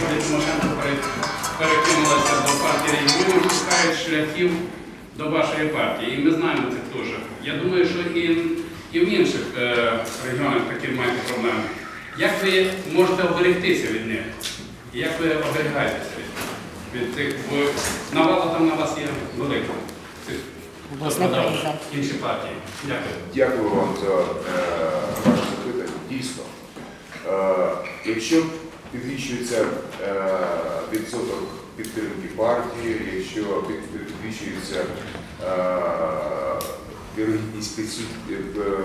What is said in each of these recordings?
Юлія Тимошенко перекинулася до партії регіонів, шукають шляхів до вашої партії. І ми знаємо це теж. Я думаю, що і, і в інших е, регіонах такі маєте проблеми. Як ви можете оберегтися від них? І Як ви оберігаєтеся від, від цих, бо навала там на вас є велика. Цих, інші партії. Дякую. Дякую вам за е, ваше запитання. Дійсно, е, якщо підвищується е, відсоток підтримки партії, якщо підвищується е, вірогідність е,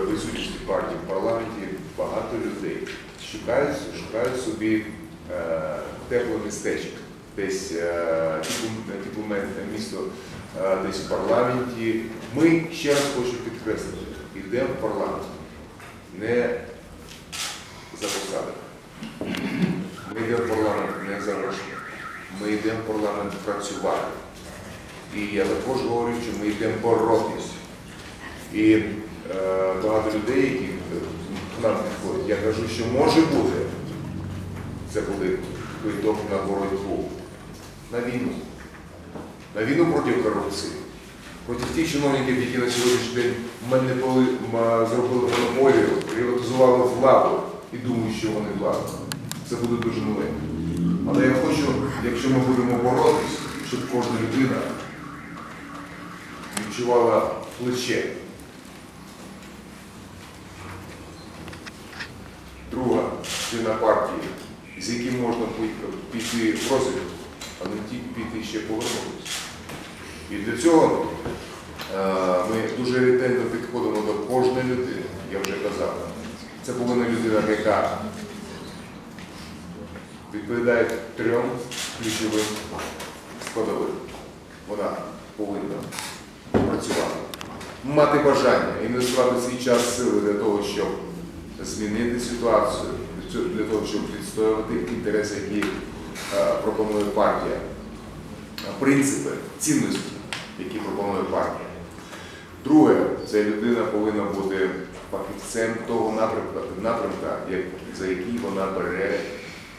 присутності партії в парламенті, багато людей шукають, шукають собі тепле містечко. Десь е, типу, типу місто десь в парламенті. Ми ще раз хочу підкреслити, йдемо в парламент не за посади. Ми йдемо в парламент не за гроші. Ми йдемо в парламент працювати. І я також говорю, що ми йдемо боротись. І е, багато людей, які е, к нам підходять, я кажу, що може бути, це буде квиток на боротьбу, на війну. На війну проти корупції, проти тих чиновників, які на сьогоднішній день маніпули, м- зробили монополію, приватизували владу і думають, що вони влада. Це буде дуже нелегко. Але я хочу, якщо ми будемо боротись, щоб кожна людина відчувала плече. Друга частина партії, з яким можна піти в розвиток, а не тільки піти ще повернутися. І для цього е, ми дуже ретельно підходимо до кожної людини, я вже казав. Це повинна людина, яка відповідає трьом ключовим складовим. Вона повинна працювати, мати бажання, інвестувати свій час сили для того, щоб змінити ситуацію, для того, щоб відстоювати інтереси, які е, пропонує партія, принципи, цінності, які пропонує партія. Друге, це людина повинна бути фахівцем того напрямка, напрямка, за який вона бере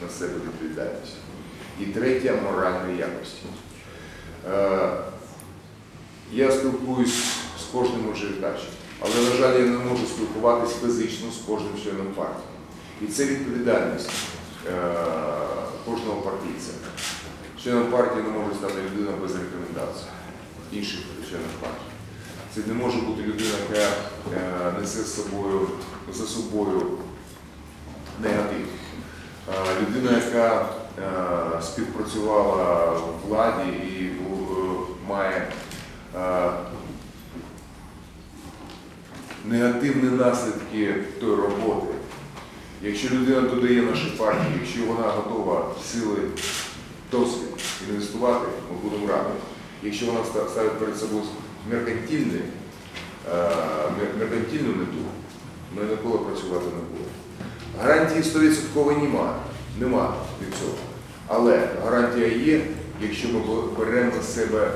на себе відповідальність. І третє моральна якості. Е, Я спілкуюсь з кожним мажоритарщиком, але, на жаль, я не можу спілкуватись фізично з кожним членом партії. І це відповідальність е, кожного партійця. Членом партії не може стати людина без рекомендацій інших членів партії. Це не може бути людина, яка е, несе за собою негатив. Е, Людина, яка е, співпрацювала в владі і е, має негативні наслідки тої роботи. Якщо людина додає нашій партії, якщо вона готова сили досвід інвестувати, ми будемо раді. Якщо вона ставить перед собою меркантильний, мер- меркантильну мету, ми ніколи працювати не будемо. Гарантії 100% нема, нема від цього. Але гарантія є, якщо ми беремо на себе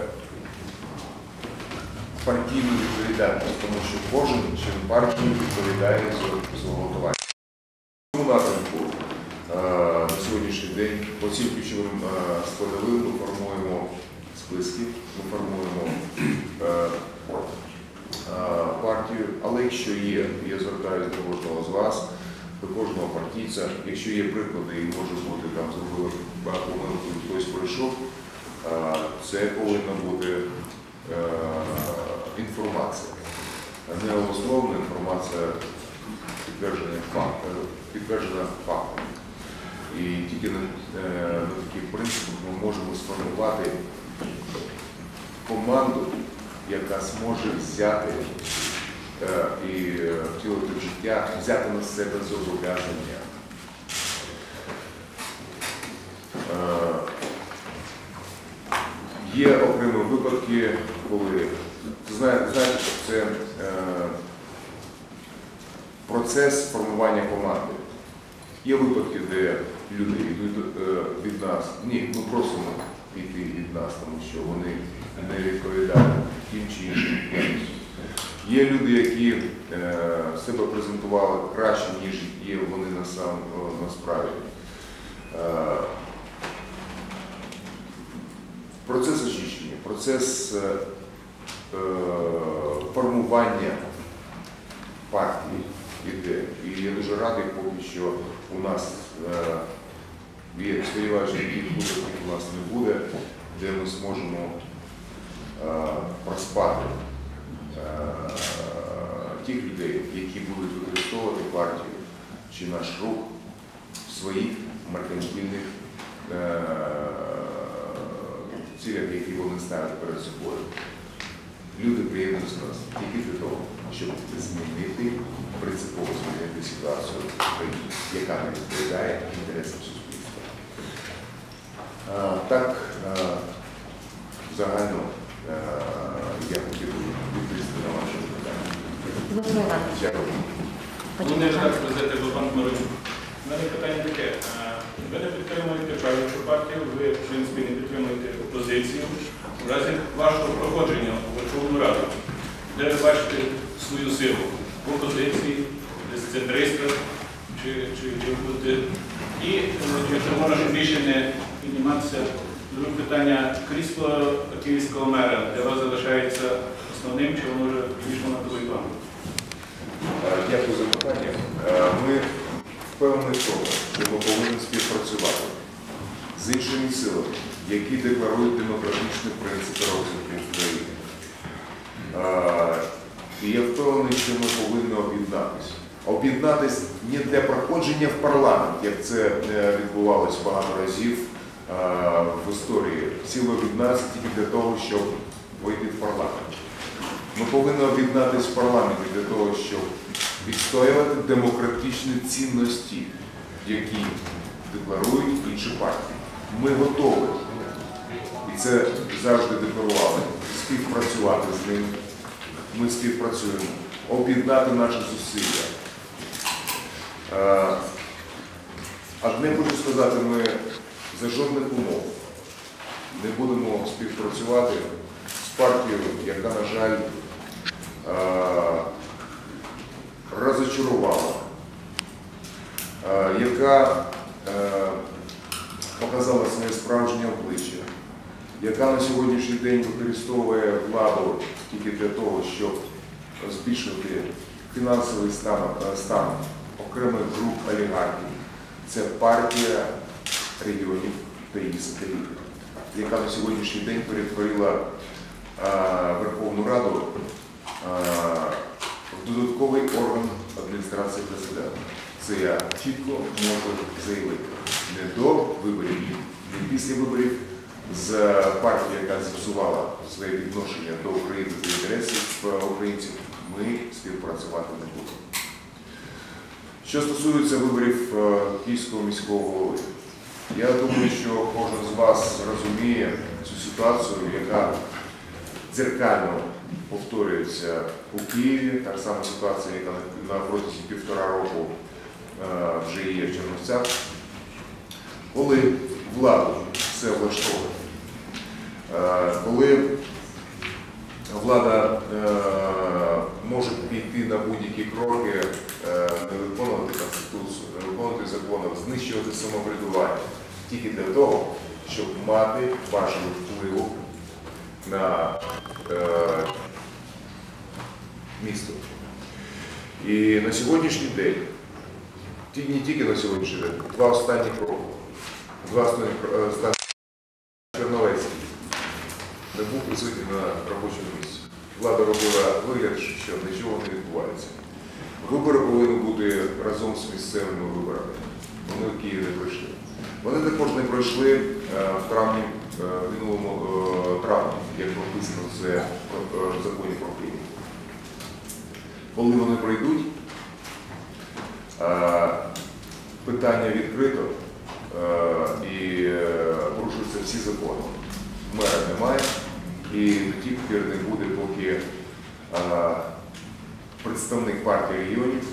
партійну відповідальність, тому що кожен член партії відповідає за свого. В цьому напрямку е, на сьогоднішній день по цим ключовим е, складовим ми формуємо списки, ми формуємо е, партію, але якщо є, я звертаюся до кожного з вас, до кожного партійця, якщо є приклади і може бути там зробили помилку, хтось пройшов, е, це повинна бути е, інформація. Не голословна інформація підтвердження факту, підтверджена фактом. І тільки на, е, на таких принципах ми можемо сформувати команду, яка зможе взяти е, і е, втілити в життя, взяти на себе зобов'язання. Е, Є окремі випадки, коли знаєте, що це е, процес формування команди. Є випадки, де люди йдуть від нас. Ні, ми просимо йти від нас, тому що вони не відповідають тим чи іншим якостям. Є люди, які е, себе презентували краще, ніж є вони на сам, насправді. Е, процес очищення, процес е, формування партії іде. І я дуже радий, поки що у нас є сподіваюся, яких у нас не буде, де ми зможемо проспати тих людей, які будуть використовувати партію чи наш рух в своїх меркантильних е, цілях, які вони ставлять перед собою. Люди приєднуються до нас тільки для того, щоб змінити принципово змінити ситуацію в країні, яка не відповідає інтересам суспільства. Так, загально а, я хотів би відповісти на ваше питання. Дмитро Іванович, Дякую. Ну, так сказати, бо пан. У мене питання таке. Ви не підтримуєте правлячу партію, ви, в принципі, не підтримуєте опозицію. В разі вашого проходження у Верховну Раду, де ви бачите свою силу в опозиції, десь центристка, чи, чи, чи будете. І е, якщо можна щоб більше не підніматися, друге питання крісло київського мера, для вас залишається основним, чи воно вже вийшло на другий план? Е, Дякую за питання. Е, Ми впевнені в тому, що ми повинні співпрацювати з іншими силами, які декларують демократичні принципи розвитку України. І я впевнений, що ми повинні об'єднатися. Об'єднатися не для проходження в парламент, як це е, відбувалось багато разів в історії. Сили об'єднатися тільки для того, щоб вийти в парламент. Ми повинні об'єднатися в парламенті для того, щоб відстоювати демократичні цінності, які декларують інші партії. Ми готові, і це завжди декларували, співпрацювати з ними. Ми співпрацюємо, об'єднати наші зусилля. Е, Одне хочу сказати, ми за жодних умов не будемо співпрацювати з партією, яка, на жаль, е, розочарувала, е, яка е, показала своє справжнє обличчя, яка на сьогоднішній день використовує владу тільки для того, щоб збільшити фінансовий стан, е, стан окремих груп олігархів. Це партія регіонів та її сателітів, яка на сьогоднішній день перетворила Верховну Раду в додатковий орган адміністрації президента. Це я чітко можу заявити. Не до виборів, не після виборів з партією, яка зіпсувала своє відношення до України та інтересів е, українців, ми співпрацювати не будемо. Що стосується виборів е, Київського міського голови, я думаю, що кожен з вас розуміє цю ситуацію, яка дзеркально повторюється у Києві. Так само ситуація, яка на- протязі півтора року е, вже є в Чернівцях. Коли владу все влаштовує, е, коли влада е, може піти на будь-які кроки, не виконувати Конституцію, не виконувати закони, знищувати самоврядування тільки для того, щоб мати важливу впливу на е, місто. І на сьогоднішній день, не тільки на сьогоднішній день, два останні кроки, два останні кро- е, Черновецький не був присутній на робочому місці. Влада робила вигляд, що нічого не відбувається. Вибори повинні бути разом з місцевими виборами. Вони в Києві не пройшли. Вони також не пройшли е, в травні, е, в минулому е, травні, як прописано це е, в законі про Київ. Коли вони пройдуть, е, питання відкрито е, і е, порушуються всі закони. Мера немає і тепер не буде, поки представник партії регіонів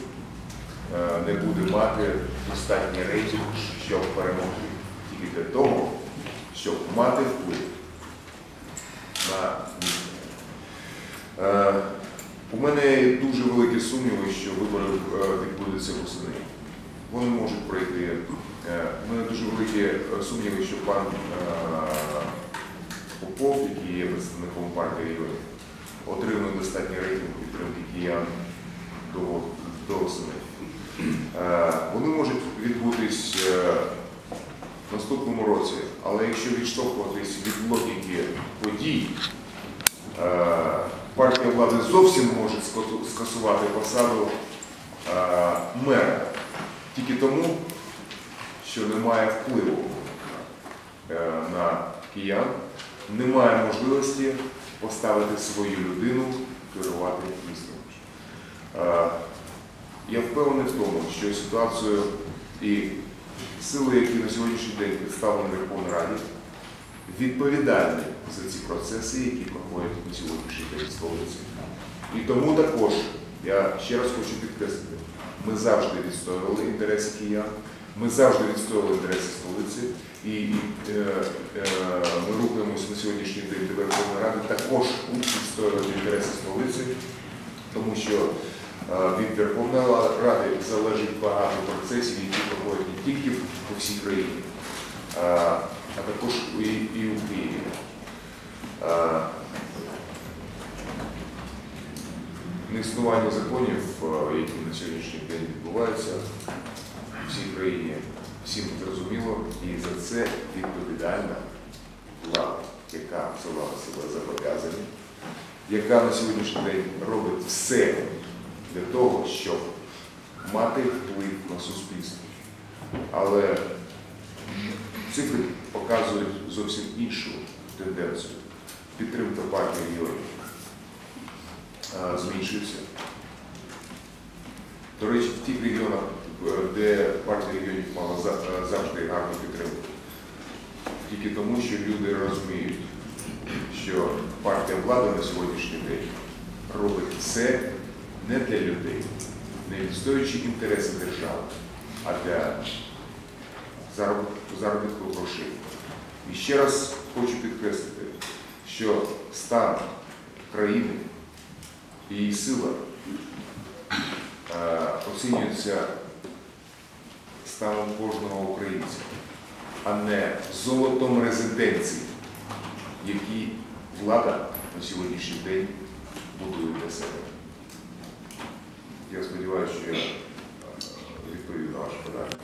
не буде мати достатній рейтинг, щоб перемогти. Тільки для того, щоб мати вплив на місто. У мене дуже великі сумніви, що вибори е, відбудуться восени. Вони можуть пройти. Е, У мене дуже великі е, сумніви, що пан Попов, який є представником партії отримує достатній рейтинг підтримки киян до, до осени. Е, Вони можуть відбутись в наступному році, але якщо відштовхуватись від логіки подій, партія влади зовсім може скасувати посаду е, мера тільки тому, що немає впливу е, на киян, немає можливості поставити свою людину керувати містом. Е, Я впевнений в тому, що ситуацію і сили, які на сьогоднішній день представлені в Верховній Раді, відповідальні за ці процеси, які проходять на сьогоднішній день столиці. І тому також, я ще раз хочу підкреслити, ми завжди відстоювали інтереси киян, ми завжди відстоювали інтереси столиці, і, е, е, ми рухаємося на сьогоднішній день до Верховної Ради також відстоювати інтереси столиці, тому що е, від Верховної Ради залежить багато процесів, які проходять не тільки по всій країні, а, також і, і у Києві. Неіснування законів, е, які на сьогоднішній день відбуваються в всій країні, всім зрозуміло, і за це відповідальна влада, яка взяла себе зобов'язання, яка на сьогоднішній день робить все для того, щоб мати вплив на суспільство. Але цифри показують зовсім іншу тенденцію. Підтримка партії регіонів зменшується. До речі, в тих регіонах, де партія регіонів мала е, завжди гарну підтримку. Тільки тому, що люди розуміють, що партія влади на сьогоднішній день робить все не для людей, не відстоюючи інтереси держави, а для зароб- заробітку грошей. І ще раз хочу підкреслити, що стан країни і її сила е, оцінюється станом кожного українця, а не золотом резиденції, які влада на сьогоднішній день будує для себе. Я сподіваюся, що я е, відповів на ваше питання.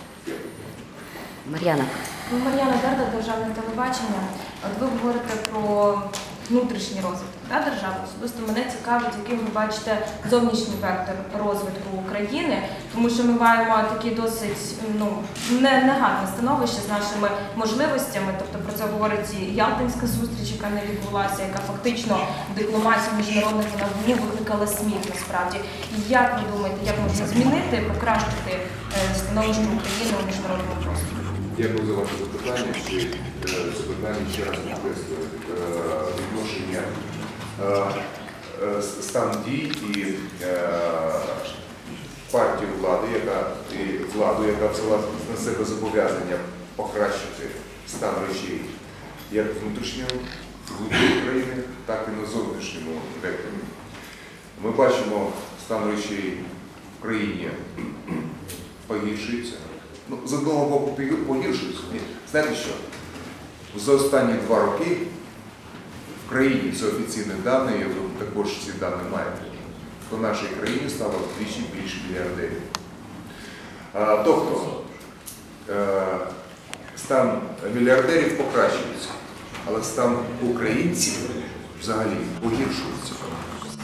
Мар'яна. Ну, Мар'яна Дарда, державне телебачення. От ви говорите про внутрішній розвиток да, держави. Особисто мене цікавить, яким ви бачите зовнішній вектор розвитку України, тому що ми маємо такі досить ну негарне становище з нашими можливостями. Тобто про це говорить і Ялтинська зустріч, яка не відбулася, яка фактично дипломатію міжнародних вона викликала сміх насправді. Як ви думаєте, як можна змінити, покращити е, становище України у міжнародному просторі? Дякую за ваше запитання. Е, Запитання ще раз підкреслює е, відношення е, стан дій і партію влади, яка і владу, яка взяла на себе зобов'язання покращити стан речей як внутрішнього глибини країни, так і на зовнішньому векторі. Ми бачимо стан речей в країні погіршується. Ну, з одного боку погіршується. Знаєте що? За останні два роки в країні це офіційні дані, і ви також ці дані маєте. По нашій країні стало вдвічі більше мільярдерів. Тобто е, стан мільярдерів покращується, але стан українців взагалі погіршується.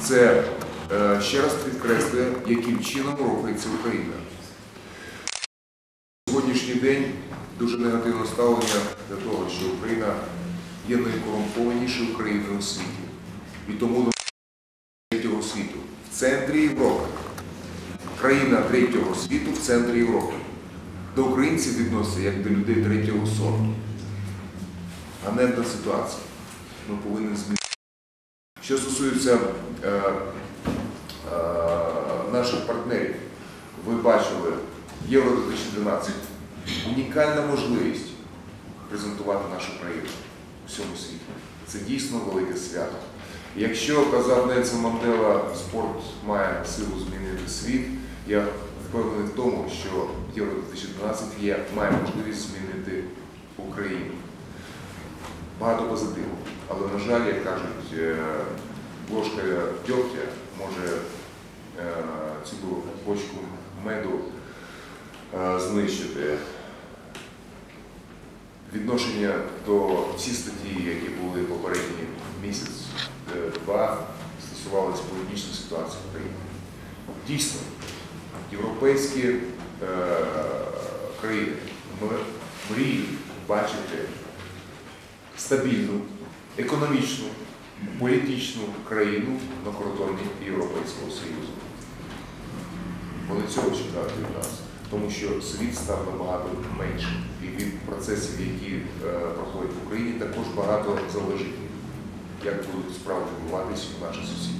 Це е, ще раз підкреслює, яким чином рухається Україна. День дуже негативне ставлення до того, що Україна є найкорумпованішою країною у світі. І тому третього світу в центрі Європи. Країна третього світу в центрі Європи. До українців відноситься як до людей третього сорту. Ганебна ситуація. Ми повинні змінити. Що стосується е, е, наших партнерів, ви бачили Євро 2012 унікальна можливість презентувати нашу країну всьому світі. Це дійсно велике свято. Якщо казав Нельсон Мандела, спорт має силу змінити світ, я впевнений в тому, що Євро 2012 є, має можливість змінити Україну. Багато позитиву. Але, на жаль, як кажуть, е, ложка дьогтя може е, цю бочку меду е, знищити. Відношення до всі статті, які були попередні місяць-два, стосувалися політичної ситуації в Україні. Дійсно, європейські е, країни мріють бачити стабільну, економічну, політичну країну на кордоні Європейського Союзу. Вони цього чекають від нас, тому що світ став набагато меншим. І від процесів, які е, проходять в Україні, також багато залежить, як будуть справи відбуватися у наших сусідів.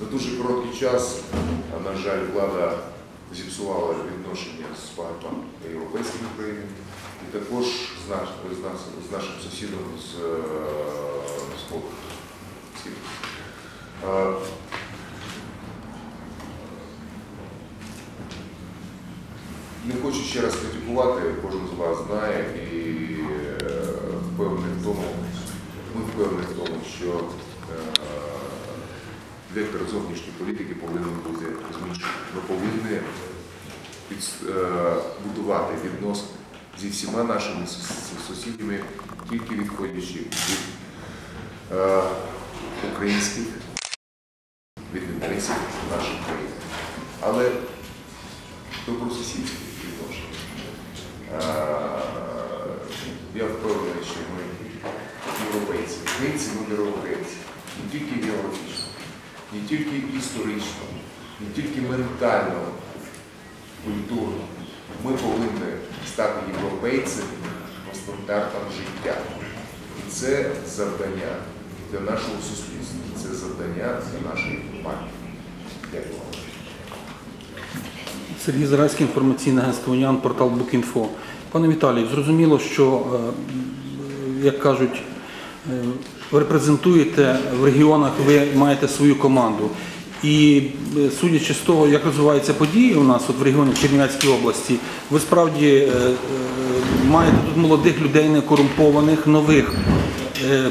За дуже короткий час, на жаль, влада зіпсувала відношення з багатьма європейськими країнами і також з, наш, з, нас, з нашим сусідом з е, Сходу. Схід. Не хочу ще раз критикувати, кожен з вас знає і е, впевнений в тому, ми впевнені в тому, що е, вектор зовнішньої політики повинен бути зміщений. Ми повинні е, будувати відносини зі всіма нашими сусідами, тільки відходячи від е, українських, від інтересів наших країн. Але добросусідських. Е, Я впевнений, що ми європейці, українці, ми європейці, не тільки географічно, не тільки історично, не тільки ментально, культурно. Ми повинні стати європейцями по стандартам життя. І це завдання для нашого суспільства, це завдання для нашої партії. Дякую. Сергій Зарайський, інформаційне агентство Уніан, портал Букінфо. Пане Віталію, зрозуміло, що, е, як кажуть, е, ви репрезентуєте в регіонах, ви маєте свою команду. І е, судячи з того, як розвиваються події у нас в регіоні Чернівецькій області, ви справді маєте тут молодих людей, не корумпованих, нових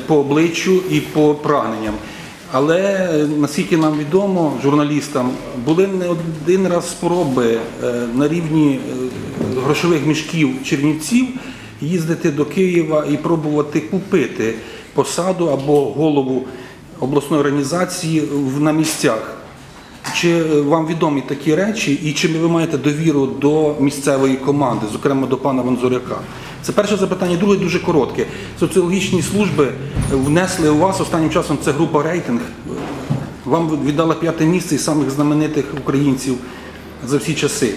по обличчю і по прагненням. Але наскільки нам відомо, журналістам були не один раз спроби е, на рівні е, грошових мішків чернівців їздити до Києва і пробувати купити посаду або голову обласної організації на місцях. Чи е, вам відомі такі речі, і чи ви маєте довіру до місцевої команди, зокрема до пана Вонзоряка? Це перше запитання, друге дуже коротке. Соціологічні служби внесли у вас останнім часом це група рейтинг. Вам віддала п'яте місце із самих знаменитих українців за всі часи.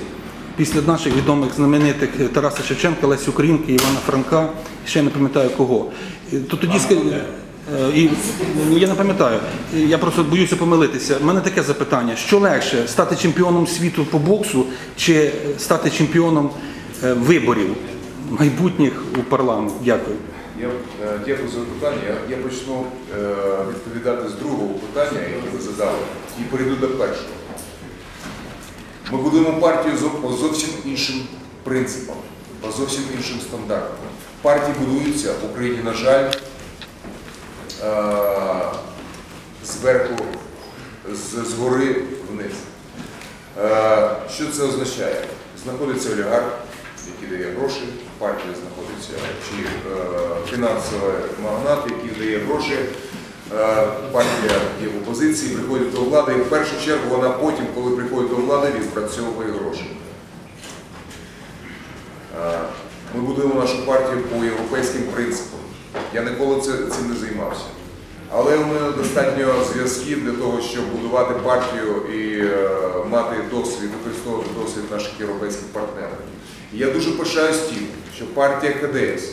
Після наших відомих знаменитих Тараса Шевченка, Лесі Українки, Івана Франка, ще не пам'ятаю кого. То тоді Е, І я не пам'ятаю, я просто боюся помилитися. У мене таке запитання: що легше стати чемпіоном світу по боксу чи стати чемпіоном е, виборів майбутніх у парламент? Дякую. Я е, дякую за питання. Я, почну е, відповідати з другого питання, яке ви задали, і перейду до першого. Ми будуємо партію по зовсім іншим принципам, по зовсім іншим стандартам. Партії будуються в Україні, на жаль, е, зверху, згори вниз. Що це означає? Знаходиться олігарх, який дає гроші, партія знаходиться, чи е, фінансовий магнат, який дає гроші, е, партія є в опозиції, приходить до влади, і в першу чергу вона потім, коли приходить до влади, відпрацьовує гроші. Е, Ми будуємо нашу партію по європейським принципам. Я ніколи цим не займався. Але у мене достатньо зв'язків для того, щоб будувати партію і мати досвід, використовувати досвід наших європейських партнерів. Я дуже пишаюсь тим, що партія КДС,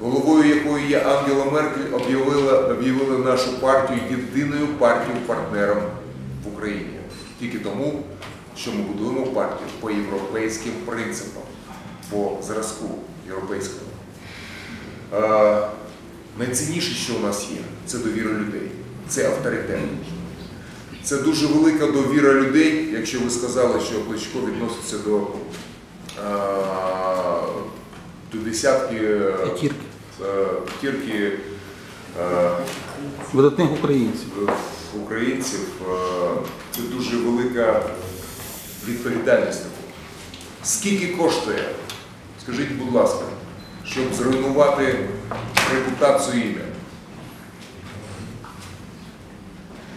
головою якої є Ангела Меркель, об'явила, об'явила нашу партію єдиною партією-партнером в Україні. Тільки тому, що ми будуємо партію по європейським принципам, по зразку європейському. Е, Найцінніше, що у нас є, це довіра людей, це авторитет. Це дуже велика довіра людей, якщо ви сказали, що Кличко відноситься до, е, до десятки е, П'ятірки. е, п'ятірки е, видатних українців. українців це дуже велика відповідальність. Скільки коштує, скажіть, будь ласка, щоб зруйнувати репутацію ім'я?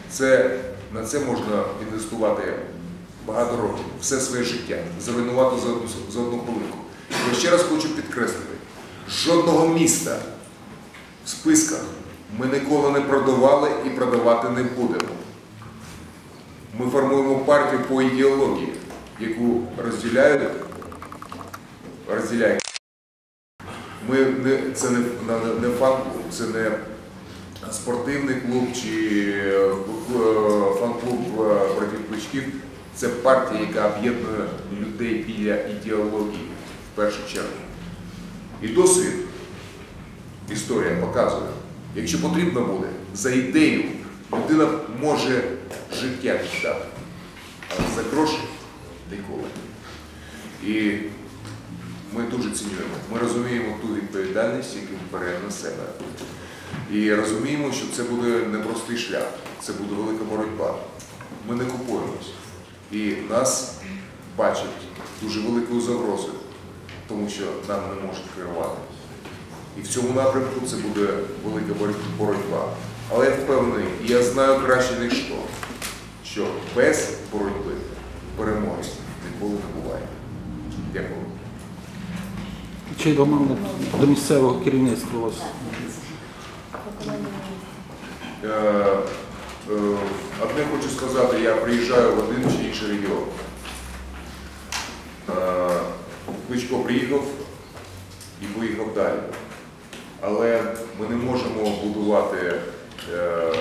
Це, на це можна інвестувати багато років, все своє життя, зруйнувати за одну, за одну хвилинку. Я ще раз хочу підкреслити, жодного міста в списках ми ніколи не продавали і продавати не будемо. Ми формуємо партію по ідеології, яку розділяють, розділяють. Ми не, це не, не, фан-клуб, це не спортивний клуб чи е, фан-клуб е, братів Кличків. Це партія, яка об'єднує людей біля ідеології першу чергу. І досвід історія показує, якщо потрібно буде, за ідею людина може життя віддати, але за гроші ніколи. І ми дуже цінуємо. Ми розуміємо ту відповідальність, яку бере на себе. І розуміємо, що це буде непростий шлях, це буде велика боротьба. Ми не купуємось. І нас бачать дуже великою загрозою, тому що нам не можуть керувати. І в цьому напрямку це буде велика боротьба. Але я впевнений, і я знаю краще, ніж хто, що без боротьби перемоги ніколи не буває. Дякую. Чи до мене до місцевого керівництва у вас? Е, е, Одне хочу сказати, я приїжджаю в один чи інший регіон. Кличко приїхав і поїхав далі. Але ми не можемо будувати е,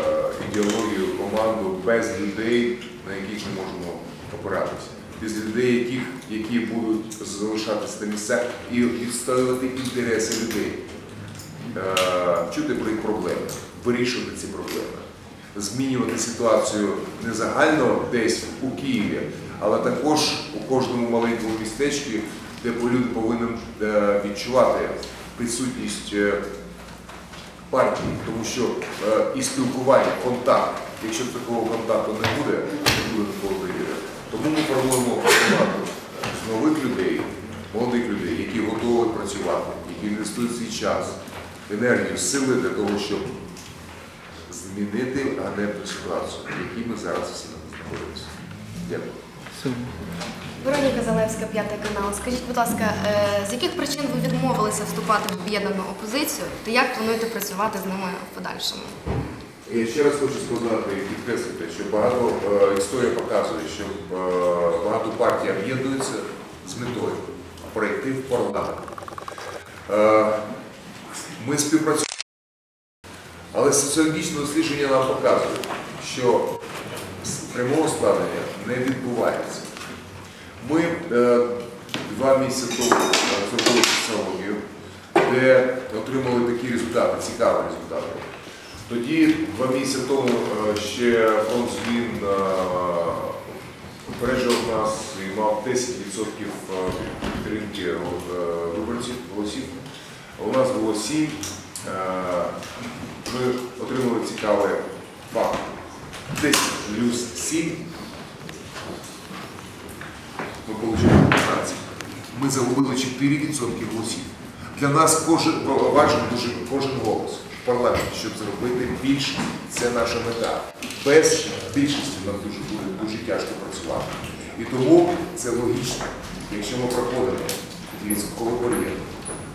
ідеологію, команду без людей, на яких ми можемо опиратися. Без людей, яких, які будуть залишатися на місцях і відстоювати інтереси людей. Е, чути про їх проблеми, вирішувати ці проблеми, змінювати ситуацію не загально десь у Києві, але також у кожному маленькому містечку, де люди повинні е, відчувати присутність е, партії, тому що е, і спілкування, контакт, якщо такого контакту не буде, не буде такого довіри. Тому ми формуємо команду з нових людей, молодих людей, які готові працювати, які інвестують свій час, енергію, сили для того, щоб змінити ганебну ситуацію, в якій ми зараз всі знаходимося. Дякую. Вероніка Залевська, п'ятий канал. Скажіть, будь ласка, е, з яких причин ви відмовилися вступати в об'єднану опозицію та як плануєте працювати з ними в подальшому? Я ще раз хочу сказати і підкреслити, що багато е, історія показує, що е, багато партій об'єднуються з метою пройти в парламент. Ми співпрацюємо, але соціологічне дослідження нам показує, що прямого складення не відбувається. Ми е, два місяці тому е, зробили соціологію, де отримали такі результати, цікаві результати. Тоді, два місяці тому, е, ще фонд змін попереджував нас і мав 10% підтримки виборців, голосів. У нас було 7. Е, Ми отримали цікавий факт. 10 плюс 7 ми отримали 15. Ми загубили 4% голосів. Для нас кожен важливо дуже кожен голос в парламенті, щоб зробити більше. Це наша мета. Без більшості нам дуже буде дуже тяжко працювати. І тому це логічно. Якщо ми проходимо військовий бар'єр,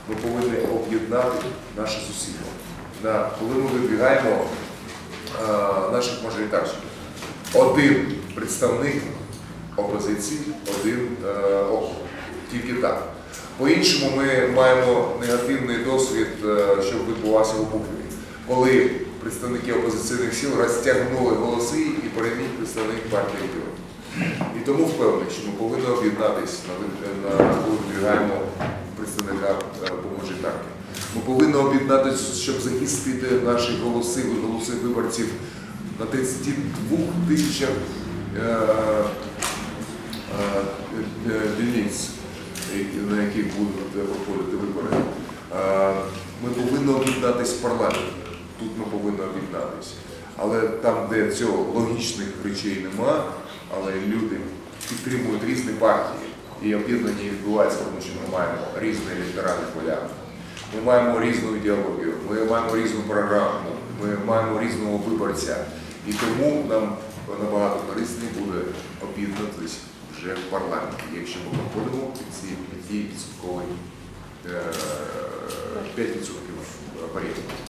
ми повинні об'єднати наші зусилля. Коли ми вибігаємо е, наших мажоритарщиків, один представник опозиції, один е, округ. Тільки так. По-іншому ми маємо негативний досвід, е, що відбувався у Букові, коли представники опозиційних сил розтягнули голоси і переміг представник партії регіонів. І тому впевнений, що ми повинні об'єднатися на, вибігаємо представника е, по. Ми повинні об'єднатися, щоб захистити наші голоси, голоси виборців на 32 тисячах е, е, е, дільниць, на яких будуть е, проходити вибори. Е, Ми повинні об'єднатися в парламенті. тут ми повинні об'єднатися. Але там, де цього логічних речей нема, але люди підтримують різні партії і об'єднання відбувається, тому що ми маємо різні електоральні поля. Ми маємо різну ідеологію, ми маємо різну програму, ми маємо різного виборця. І тому нам набагато корисніше буде об'єднатися вже в парламенті, якщо ми проходимо під ці 5% 5% порядку.